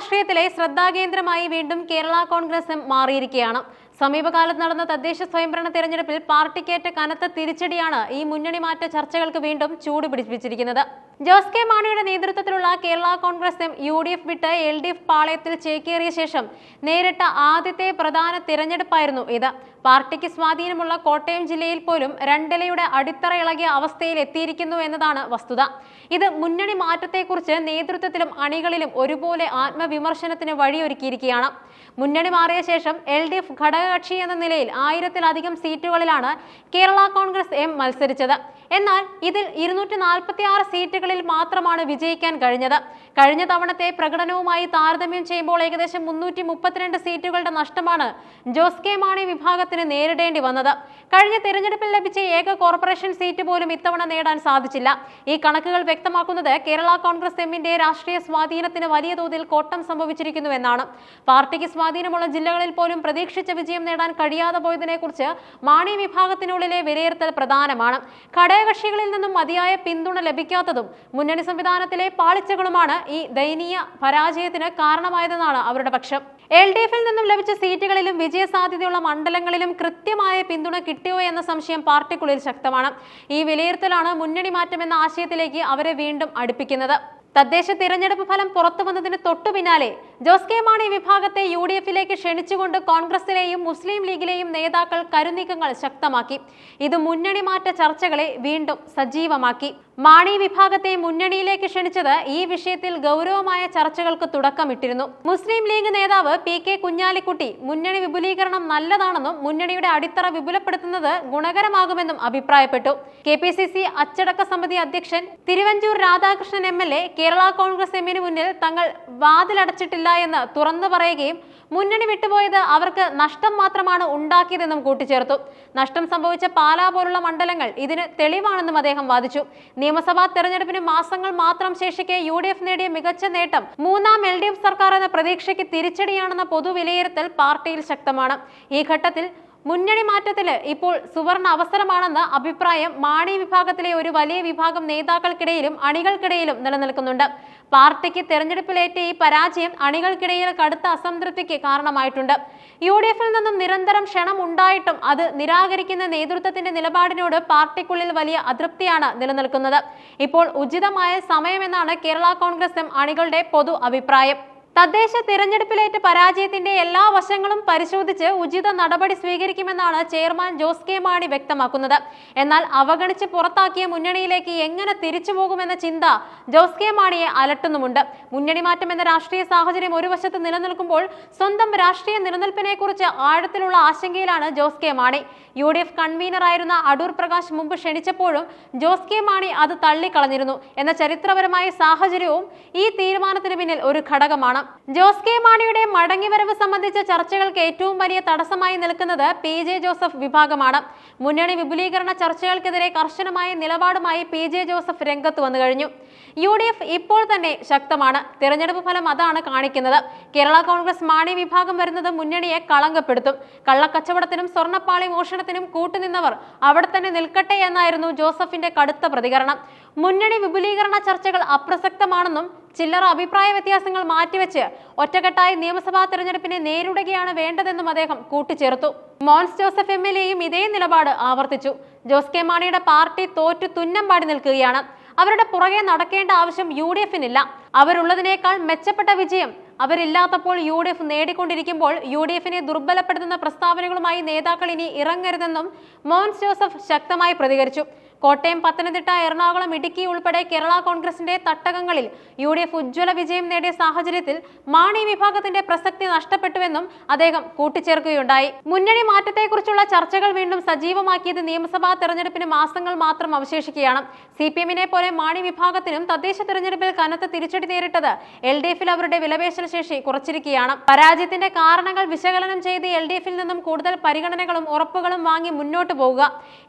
രാഷ്ട്രീയത്തിലെ ശ്രദ്ധാകേന്ദ്രമായി വീണ്ടും കേരള കോൺഗ്രസ് മാറിയിരിക്കുകയാണ്. സമീപകാലത്ത് നടന്ന തദ്ദേശ സ്വയംഭരണ തെരഞ്ഞെടുപ്പിൽ പാർട്ടിക്കേറ്റ കനത്ത തിരിച്ചടിയാണ് ഈ മുന്നണി മാറ്റ ചർച്ചകൾക്ക് വീണ്ടും ചൂട് പിടിപ്പിച്ചിരിക്കുന്നത് ജോസ് കെ മാണിയുടെ നേതൃത്വത്തിലുള്ള Kerala Congress M U D F വിട്ട് എൽ ഡി എഫ് പാളയത്തിൽ ചേക്കേറിയ ശേഷം നേരിട്ട ആദ്യത്തെ പ്രധാന തിരഞ്ഞെടുപ്പായിരുന്നു ഇത്. പാർട്ടിക്ക് സ്വാധീനമുള്ള കോട്ടയം ജില്ലയിൽ പോലും രണ്ടിലയുടെ അടിത്തറ ഇളകിയ അവസ്ഥയിൽ എത്തിയിരിക്കുന്നു എന്നതാണ് വസ്തുത. ഇത് മുന്നണി മാറ്റത്തെക്കുറിച്ച് നേതൃത്വത്തിലും അണികളിലും ഒരുപോലെ ആത്മവിമർശനത്തിന് വഴിയൊരുക്കിയിരിക്കുകയാണ്. മുന്നണി മാറിയ ശേഷം എൽ ഡി എഫ് ഘടകകക്ഷി എന്ന നിലയിൽ ആയിരത്തിലധികം സീറ്റുകളിലാണ് കേരള കോൺഗ്രസ് എം മത്സരിച്ചത്. എന്നാൽ ഇതിൽ ഇരുന്നൂറ്റി നാൽപ്പത്തി ആറ് സീറ്റുകളിൽ മാത്രമാണ് വിജയിക്കാൻ കഴിഞ്ഞത്. കഴിഞ്ഞ തവണത്തെ പ്രകടനവുമായി താരതമ്യം ചെയ്യുമ്പോൾ ഏകദേശം മുന്നൂറ്റി മുപ്പത്തിരണ്ട് സീറ്റുകളുടെ നഷ്ടമാണ് ജോസ് കെ മാണി വിഭാഗത്തിന് നേരിടേണ്ടി വന്നത്. കഴിഞ്ഞ തെരഞ്ഞെടുപ്പിൽ ലഭിച്ച ഏക കോർപ്പറേഷൻ സീറ്റ് പോലും ഇത്തവണ നേടാൻ സാധിച്ചില്ല. ഈ കണക്കുകൾ വ്യക്തമാക്കുന്നത് കേരള കോൺഗ്രസ് എമ്മിന്റെ രാഷ്ട്രീയ സ്വാധീനത്തിന് വലിയ തോതിൽ കോട്ടം സംഭവിച്ചിരിക്കുന്നുവെന്നാണ് പാർട്ടിക്ക് സ്വാധീനമുള്ള ജില്ലകളിൽ പോലും പ്രതീക്ഷിച്ച വിജയം നേടാൻ കഴിയാതെ പോയതിനെക്കുറിച്ച് മാണി വിഭാഗത്തിനുള്ളിലെ വിലയിരുത്തൽ പ്രധാനമാണ്. ഘടകകക്ഷികളിൽ നിന്നും മതിയായ പിന്തുണ ലഭിക്കാത്തതും മുന്നണി സംവിധാനത്തിലെ പാളിച്ചകളുമാണ് ഈ ദയനീയ പരാജയത്തിന് കാരണമായതെന്നാണ് അവരുടെ പക്ഷം. എൽ ഡി എഫിൽ നിന്നും ലഭിച്ച സീറ്റുകളിലും വിജയസാധ്യതയുള്ള മണ്ഡലങ്ങളിലും കൃത്യമായ പിന്തുണ കിട്ടിയോ എന്ന സംശയം പാർട്ടിക്കുള്ളിൽ ശക്തമാണ്. ഈ വിലയിരുത്തലാണ് മുന്നണി മാറ്റം എന്ന ആശയത്തിലേക്ക് അവരെ വീണ്ടും അടുപ്പിക്കുന്നത്. തദ്ദേശ തിരഞ്ഞെടുപ്പ് ഫലം പുറത്തു വന്നതിന് തൊട്ടു പിന്നാലെ ജോസ് കെ മാണി വിഭാഗത്തെ യു ഡി എഫിലേക്ക് ക്ഷണിച്ചുകൊണ്ട് കോൺഗ്രസിലെയും മുസ്ലിം ലീഗിലെയും നേതാക്കൾ കരുനീക്കങ്ങൾ ശക്തമാക്കി. ഇത് മുന്നണി മാറ്റ ചർച്ചകളെ വീണ്ടും സജീവമാക്കി. മാണി വിഭാഗത്തെ മുന്നണിയിലേക്ക് ക്ഷണിച്ചത് ഈ വിഷയത്തിൽ ഗൗരവമായ ചർച്ചകൾക്ക് തുടക്കമിട്ടിരുന്നു. മുസ്ലിം ലീഗ് നേതാവ് പി കെ കുഞ്ഞാലിക്കുട്ടി മുന്നണി വിപുലീകരണം നല്ലതാണെന്നും മുന്നണിയുടെ അടിത്തറ വിപുലപ്പെടുത്തുന്നത് ഗുണകരമാകുമെന്നും അഭിപ്രായപ്പെട്ടു. കെ പി സി സി അച്ചടക്ക സമിതി അധ്യക്ഷൻ Thiruvanchoor Radhakrishnan M L A Kerala Congress എമ്മിന് മുന്നിൽ തങ്ങൾ വാതിലടച്ചിട്ടില്ല എന്ന് തുറന്നു പറയുകയും മുന്നണി വിട്ടുപോയത് അവർക്ക് നഷ്ടം മാത്രമാണ് ഉണ്ടാക്കിയതെന്നും കൂട്ടിച്ചേർത്തു. നഷ്ടം സംഭവിച്ച പാലാ പോലുള്ള മണ്ഡലങ്ങൾ ഇതിന് തെളിവാണെന്നും അദ്ദേഹം വാദിച്ചു. നിയമസഭാ തെരഞ്ഞെടുപ്പിന് മാസങ്ങൾ മാത്രം ശേഷിക്കെ യു നേടിയ മികച്ച നേട്ടം മൂന്നാം എൽ സർക്കാർ എന്ന പ്രതീക്ഷയ്ക്ക് തിരിച്ചടിയാണെന്ന പൊതുവിലയിരുത്തൽ പാർട്ടിയിൽ ശക്തമാണ്. ഈ ഘട്ടത്തിൽ മുന്നണി മാറ്റത്തിൽ ഇപ്പോൾ സുവർണ അവസരമാണെന്ന അഭിപ്രായം മാണി വിഭാഗത്തിലെ ഒരു വലിയ വിഭാഗം നേതാക്കൾക്കിടയിലും അണികൾക്കിടയിലും നിലനിൽക്കുന്നുണ്ട്. പാർട്ടിക്ക് തെരഞ്ഞെടുപ്പിലേറ്റ ഈ പരാജയം അണികൾക്കിടയിൽ കടുത്ത അസംതൃപ്തിക്ക് കാരണമായിട്ടുണ്ട്. യു ഡി എഫിൽ നിന്നും നിരന്തരം ക്ഷണം ഉണ്ടായിട്ടും അത് നിരാകരിക്കുന്ന നേതൃത്വത്തിന്റെ നിലപാടിനോട് പാർട്ടിക്കുള്ളിൽ വലിയ അതൃപ്തിയാണ് നിലനിൽക്കുന്നത്. ഇപ്പോൾ ഉചിതമായ സമയമെന്നാണ് കേരള കോൺഗ്രസ് അണികളുടെ പൊതു അഭിപ്രായം. തദ്ദേശ തിരഞ്ഞെടുപ്പിലേറ്റ പരാജയത്തിന്റെ എല്ലാ വശങ്ങളും പരിശോധിച്ച് ഉചിത നടപടി സ്വീകരിക്കുമെന്നാണ് ചെയർമാൻ ജോസ് കെ മാണി വ്യക്തമാക്കുന്നത്. എന്നാൽ അവഗണിച്ച് പുറത്താക്കിയ മുന്നണിയിലേക്ക് എങ്ങനെ തിരിച്ചു പോകുമെന്ന ചിന്ത ജോസ് കെ മാണിയെ അലട്ടുന്നുമുണ്ട്. മുന്നണി മാറ്റം എന്ന രാഷ്ട്രീയ സാഹചര്യം ഒരു വശത്ത് നിലനിൽക്കുമ്പോൾ സ്വന്തം രാഷ്ട്രീയ നിലനിൽപ്പിനെ കുറിച്ച് ആഴത്തിലുള്ള ആശങ്കയിലാണ് Jose K Mani. U D F കൺവീനറായിരുന്ന Adoor Prakash മുമ്പ് ക്ഷണിച്ചപ്പോഴും ജോസ് കെ മാണി അത് തള്ളിക്കളഞ്ഞിരുന്നു. എന്ന ചരിത്രപരമായ സാഹചര്യവും ഈ തീരുമാനത്തിന് പിന്നിൽ ഒരു ഘടകമാണ്. ജോസ് കെ മാണിയുടെ മടങ്ങിവരവ് സംബന്ധിച്ച ചർച്ചകൾക്ക് ഏറ്റവും വലിയ തടസ്സമായി നിൽക്കുന്നത് പി ജെ ജോസഫ് വിഭാഗമാണ്. മുന്നണി വിപുലീകരണ ചർച്ചകൾക്കെതിരെ കർശനമായ നിലപാടുമായി പി ജെ ജോസഫ് രംഗത്ത് വന്നു കഴിഞ്ഞു. യു ഡി എഫ് ഇപ്പോൾ തന്നെ ശക്തമാണ്. തിരഞ്ഞെടുപ്പ് ഫലം അതാണ് കാണിക്കുന്നത്. കേരള കോൺഗ്രസ് മാണി വിഭാഗം വരുന്നത് മുന്നണിയെ കളങ്കപ്പെടുത്തും. കള്ളക്കച്ചവടത്തിനും സ്വർണപ്പാളി മോഷണത്തിനും കൂട്ടുനിന്നവർ അവിടെ തന്നെ നിൽക്കട്ടെ എന്നായിരുന്നു ജോസഫിന്റെ കടുത്ത പ്രതികരണം. മുന്നണി വിപുലീകരണ ചർച്ചകൾ അപ്രസക്തമാണെന്നും ചില്ലറ അഭിപ്രായ വ്യത്യാസങ്ങൾ മാറ്റിവെച്ച് ഒറ്റക്കെട്ടായി നിയമസഭാ തെരഞ്ഞെടുപ്പിനെ നേരിടുകയാണ് വേണ്ടതെന്നും അദ്ദേഹം കൂട്ടിച്ചേർത്തു. മോൻസ് ജോസഫ് എം എൽ എയും ഇതേ നിലപാട് ആവർത്തിച്ചു. ജോസ് കെ മാണിയുടെ പാർട്ടി തോറ്റു തുന്നം പാടി നിൽക്കുകയാണ്. അവരുടെ പുറകെ നടക്കേണ്ട ആവശ്യം യു ഡി എഫിനില്ല. അവരുള്ളതിനേക്കാൾ മെച്ചപ്പെട്ട വിജയം അവരില്ലാത്തപ്പോൾ യു ഡി എഫ് നേടിക്കൊണ്ടിരിക്കുമ്പോൾ യു ഡി എഫിനെ ദുർബലപ്പെടുത്തുന്ന പ്രസ്താവനകളുമായി നേതാക്കൾ ഇനി ഇറങ്ങരുതെന്നും മോൻസ് ജോസഫ് ശക്തമായി പ്രതികരിച്ചു. കോട്ടയം പത്തനംതിട്ട എറണാകുളം ഇടുക്കി ഉൾപ്പെടെ കേരള കോൺഗ്രസിന്റെ തട്ടകങ്ങളിൽ യു ഡി എഫ് ഉജ്ജ്വല വിജയം നേടിയ സാഹചര്യത്തിൽ മാണി വിഭാഗത്തിന്റെ പ്രസക്തി നഷ്ടപ്പെട്ടുവെന്നും അദ്ദേഹം കൂട്ടിച്ചേർക്കുകയുണ്ടായി. മുന്നണി മാറ്റത്തെക്കുറിച്ചുള്ള ചർച്ചകൾ വീണ്ടും സജീവമാക്കിയത് നിയമസഭാ തെരഞ്ഞെടുപ്പിന് മാസങ്ങൾ മാത്രം അവശേഷിക്കുകയാണ്. സി പി എമ്മിനെ പോലെ മാണി വിഭാഗത്തിനും തദ്ദേശ തെരഞ്ഞെടുപ്പിൽ കനത്ത തിരിച്ചടി നേരിട്ടത് എൽ ഡി എഫിൽ അവരുടെ വിലപേശൽ ശേഷി കുറച്ചിരിക്കുകയാണ്. പരാജയത്തിന്റെ കാരണങ്ങൾ വിശകലനം ചെയ്ത് എൽ ഡി എഫിൽ നിന്നും കൂടുതൽ പരിഗണനകളും ഉറപ്പുകളും വാങ്ങി മുന്നോട്ട് പോവുക.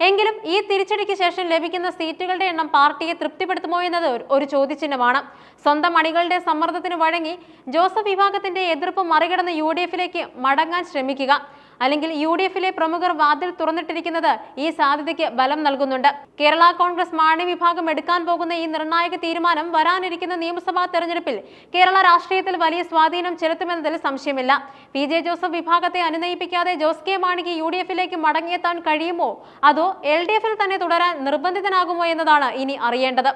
എങ്കിലും ഈ തിരിച്ചടിക്ക് ശേഷം ലഭിക്കുന്ന സീറ്റുകളുടെ എണ്ണം പാർട്ടിയെ തൃപ്തിപ്പെടുത്തുമോ എന്നത് ഒരു- ചോദ്യചിഹ്നമാണ്. സ്വന്തം അണികളുടെ സമ്മർദ്ദത്തിന് വഴങ്ങി ജോസഫ് വിഭാഗത്തിന്റെ എതിർപ്പ് മറികടന്ന് യു ഡി എഫിലേക്ക് മടങ്ങാൻ ശ്രമിക്കുക. അല്ലെങ്കിൽ യു ഡി എഫിലെ പ്രമുഖർ വാതിൽ തുറന്നിട്ടിരിക്കുന്നത് ഈ സാധ്യതയ്ക്ക് ബലം നൽകുന്നുണ്ട്. കേരള കോൺഗ്രസ് മാണി വിഭാഗം എടുക്കാൻ പോകുന്ന ഈ നിർണായക തീരുമാനം വരാനിരിക്കുന്ന നിയമസഭാ തെരഞ്ഞെടുപ്പിൽ കേരള രാഷ്ട്രീയത്തിൽ വലിയ സ്വാധീനം ചെലുത്തുമെന്നതിൽ സംശയമില്ല. പി ജെ ജോസഫ് വിഭാഗത്തെ അനുനയിപ്പിക്കാതെ ജോസ് കെ മാണിക്ക് യു ഡി എഫിലേക്ക് മടങ്ങിയെത്താൻ കഴിയുമോ? അതോ എൽ ഡി എഫിൽ തന്നെ തുടരാൻ നിർബന്ധിതനാകുമോ എന്നതാണ് ഇനി അറിയേണ്ടത്.